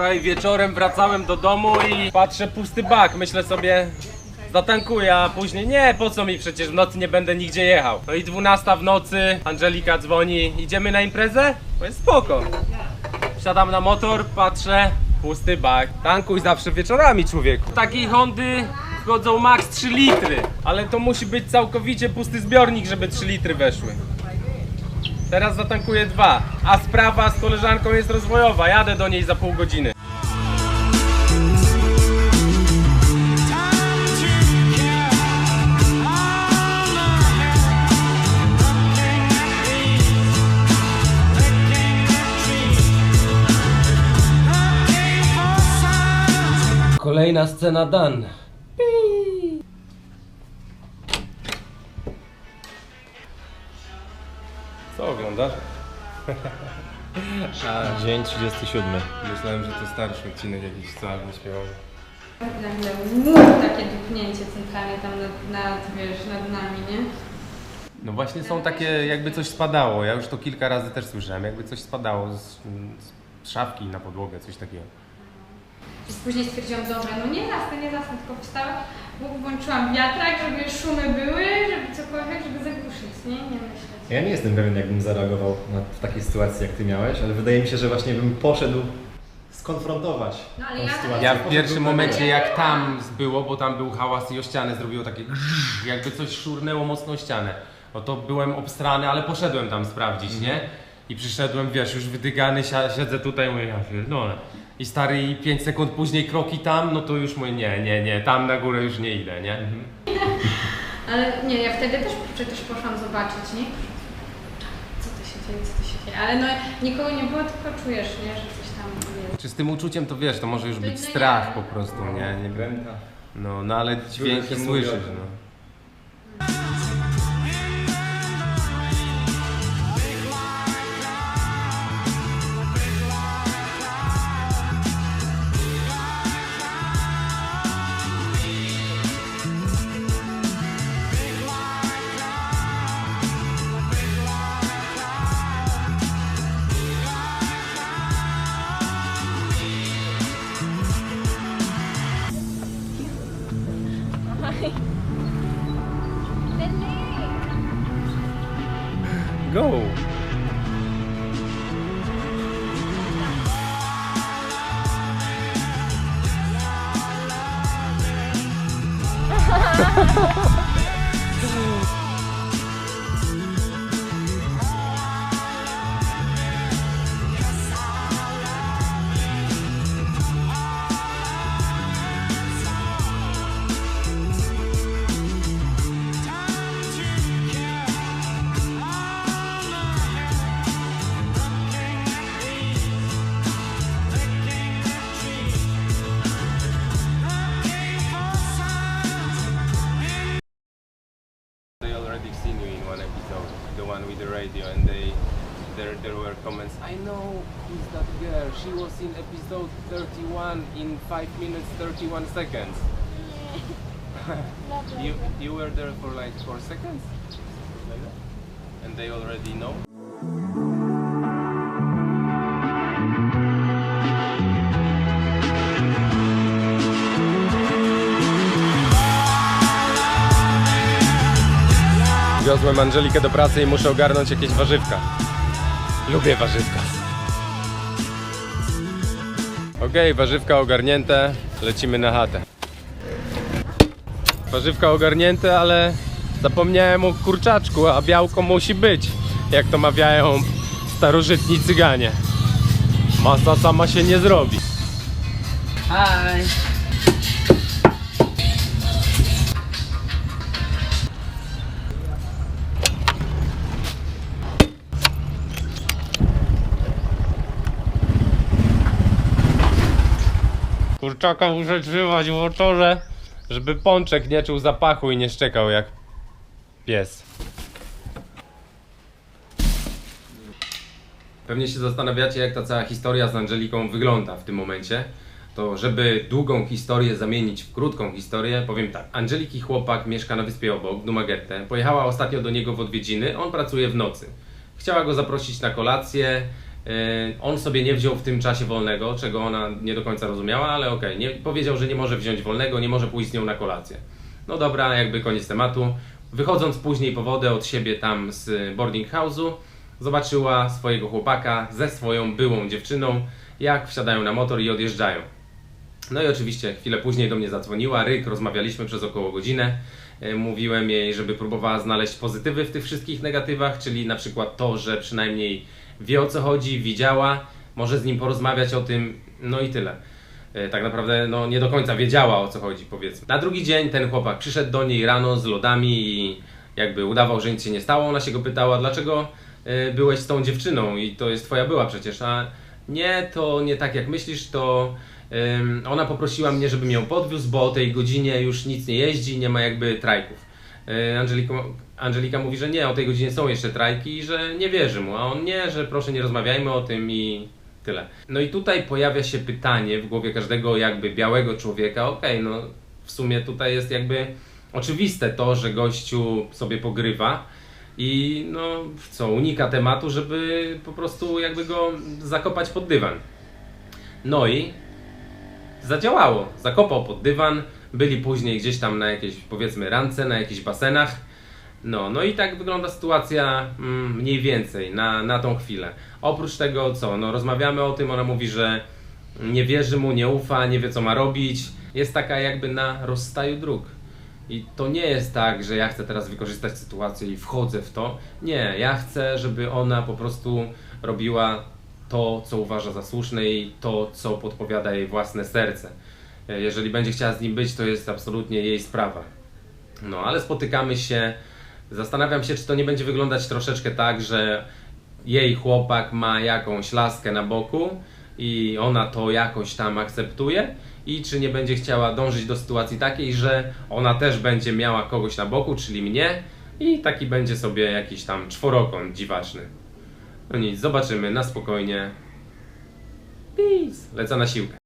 Wczoraj wieczorem wracałem do domu i patrzę pusty bak. Myślę sobie, zatankuję, a później nie, po co mi przecież w nocy nie będę nigdzie jechał. No i 12 w nocy, Angelika dzwoni, idziemy na imprezę? To jest spoko. Wsiadam na motor, patrzę, pusty bak. Tankuj zawsze wieczorami, człowieku. Takiej Hondy wchodzą max 3 litry, ale to musi być całkowicie pusty zbiornik, żeby 3 litry weszły. Teraz zatankuję dwa, a sprawa z koleżanką jest rozwojowa. Jadę do niej za pół godziny. Kolejna scena Dan. Co oglądasz? Dzień 37. Myślałem, że to starszy odcinek jakiś co albo śpiewał. Nagle takie dupnięcie centralnie tam nad, nad, wiesz, nad nami, nie? No właśnie są takie, jakby coś spadało. Ja już to kilka razy też słyszałem, jakby coś spadało z, z szafki na podłogę, coś takiego. I później stwierdziłam, dobra, no nie zasnę, nie zasnę, tylko wstałam, włączyłam wiatrak, żeby szumy były, żeby cokolwiek, żeby zagłuszyć, nie? Nie myśleć. Ja nie jestem pewien, jakbym zareagował na, w takiej sytuacji, jak ty miałeś, ale wydaje mi się, że właśnie bym poszedł skonfrontować No, ale tą ja- sytuację. Ja w pierwszym do momencie jak tam było, bo tam był hałas i o ścianę zrobiło takie jakby coś szurnęło mocno o ścianę. No to byłem obstrany, ale poszedłem tam sprawdzić, nie? I przyszedłem, wiesz, już wydygany, si- siedzę tutaj, mówię, ja pierdolę. I stary, i 5 sekund później kroki tam, no to już mówię, nie, nie, nie, tam na górę już nie idę, nie? Ale nie, ja wtedy też przecież poszłam zobaczyć, nie? Co to się dzieje, co to się dzieje? Ale no nikogo nie było, tylko czujesz, nie? Że coś tam jest. Czy z tym uczuciem to wiesz, to może już być No nie. strach po prostu, nie? nie Kręta. no, no ale dźwięki słyszysz, no. Go! There were comments. I know who's that girl. She was in episode 31 in 5 minutes 31 seconds. you you were there for like 4 seconds, like that, and they already know. Wiozłem Angelikę do pracy i muszę ogarnąć jakieś warzywka. Lubię warzywka. Okej, warzywka ogarnięte, lecimy na chatę. Warzywka ogarnięte, ale zapomniałem o kurczaczku, a białko musi być, jak to mawiają starożytni cyganie. Masa sama się nie zrobi. Hi. Kurczaka muszę trzymać w motorze, żeby pączek nie czuł zapachu i nie szczekał jak pies. Pewnie się zastanawiacie, jak ta cała historia z Angeliką wygląda w tym momencie. To żeby długą historię zamienić w krótką historię, powiem tak. Angeliki chłopak mieszka na wyspie obok, Dumaguete. Pojechała ostatnio do niego w odwiedziny, on pracuje w nocy. Chciała go zaprosić na kolację, On sobie nie wziął w tym czasie wolnego, czego ona nie do końca rozumiała, ale okej, nie powiedział, że nie może wziąć wolnego, nie może pójść z nią na kolację. No dobra, jakby koniec tematu. Wychodząc później po wodę od siebie tam z boarding house'u, zobaczyła swojego chłopaka ze swoją byłą dziewczyną, jak wsiadają na motor i odjeżdżają. No i oczywiście chwilę później do mnie zadzwoniła, Ryk, rozmawialiśmy przez około godzinę. E, Mówiłem jej, żeby próbowała znaleźć pozytywy w tych wszystkich negatywach, czyli na przykład to, że przynajmniej wie o co chodzi, widziała, może z nim porozmawiać o tym, no i tyle. E, Tak naprawdę no, nie do końca wiedziała o co chodzi, powiedzmy. Na drugi dzień ten chłopak przyszedł do niej rano z lodami i jakby udawał, że nic się nie stało. Ona się go pytała, dlaczego e, byłeś z tą dziewczyną i to jest twoja była przecież, a nie, to nie tak jak myślisz, to ona poprosiła mnie, żebym ją podwiózł, bo o tej godzinie już nic nie jeździ, nie ma jakby trajków. Yy, Angelika, Angelika mówi, że nie, o tej godzinie są jeszcze trajki i że nie wierzy mu, a on nie, że proszę nie rozmawiajmy o tym i tyle. No i tutaj pojawia się pytanie w głowie każdego jakby białego człowieka, okej, no w sumie tutaj jest jakby oczywiste to, że gościu sobie pogrywa, i no co, unika tematu, żeby po prostu jakby go zakopać pod dywan. No i zadziałało. Zakopał pod dywan, byli później gdzieś tam na jakiejś powiedzmy rance, na jakichś basenach. No, no i tak wygląda sytuacja mm, mniej więcej na, na tą chwilę. Oprócz tego co, no rozmawiamy o tym, ona mówi, że nie wierzy mu, nie ufa, nie wie co ma robić. Jest taka jakby na rozstaju dróg. I to nie jest tak, że ja chcę teraz wykorzystać sytuację i wchodzę w to. Nie, ja chcę, żeby ona po prostu robiła to, co uważa za słuszne i to, co podpowiada jej własne serce. E, Jeżeli będzie chciała z nim być, to jest absolutnie jej sprawa. No, ale spotykamy się. Zastanawiam się, czy to nie będzie wyglądać troszeczkę tak, że jej chłopak ma jakąś laskę na boku i ona to jakoś tam akceptuje i czy nie będzie chciała dążyć do sytuacji takiej, że ona też będzie miała kogoś na boku, czyli mnie i taki będzie sobie jakiś tam czworokąt dziwaczny. No nic, zobaczymy na spokojnie. Peace. Lecę na siłkę.